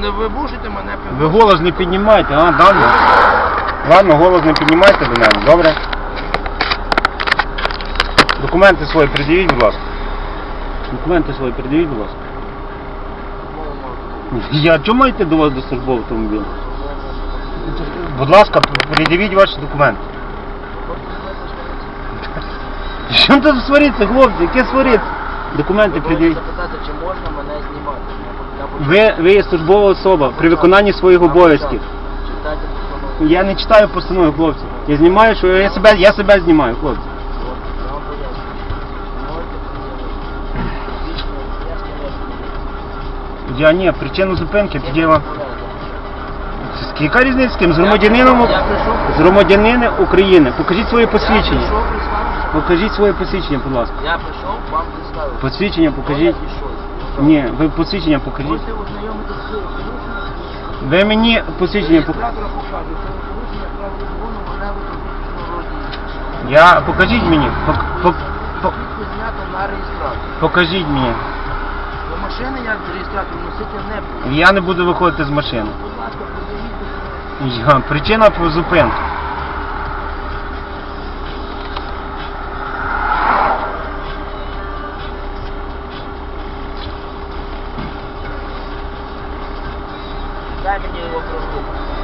Не ви можете мене Ви голос не піднімайте, а, ладно. Ладно, голос не піднімайте до мене, добре? Документи свої придивіть, будь ласка. Документи свої придивіть, будь ласка. Я чому маєте до вас до службового автомобіля? Будь ласка, придивіть ваші документи. Що тут свариться, хлопці? Яке свариться? Документи придивіть. Ви, ви є службова особа при виконанні своїх обов'язків. Читайте постанову. Я не читаю постанови, хлопці. Я знімаю, що я себе, я себе знімаю, хлопці. Я вам поясню. Можете. Я ні, причину зупинки ви Яка різниця з ким? З громадянином Я прийшов. з громадянина України. Покажіть своє Я посвідчення. прийшов, представився. Покажіть своє посвідчення, будь ласка. Я прийшов, вам представив. Посвідчення покажіть. Ні, ви посвідчення покажіть. Можете ознайомитися з. Ви мені посвідчення покажіть. Реєстратора покажу. Це порушення правил закону. Я покажіть мені. Пок- пок- пок- Свідку знято на реєстратор. покажіть мені. До машини я реєстратор носити не буду. Я не буду виходити з машини. Будь ласка, подивіть. Я, причина зупинки. Дай мені його просто.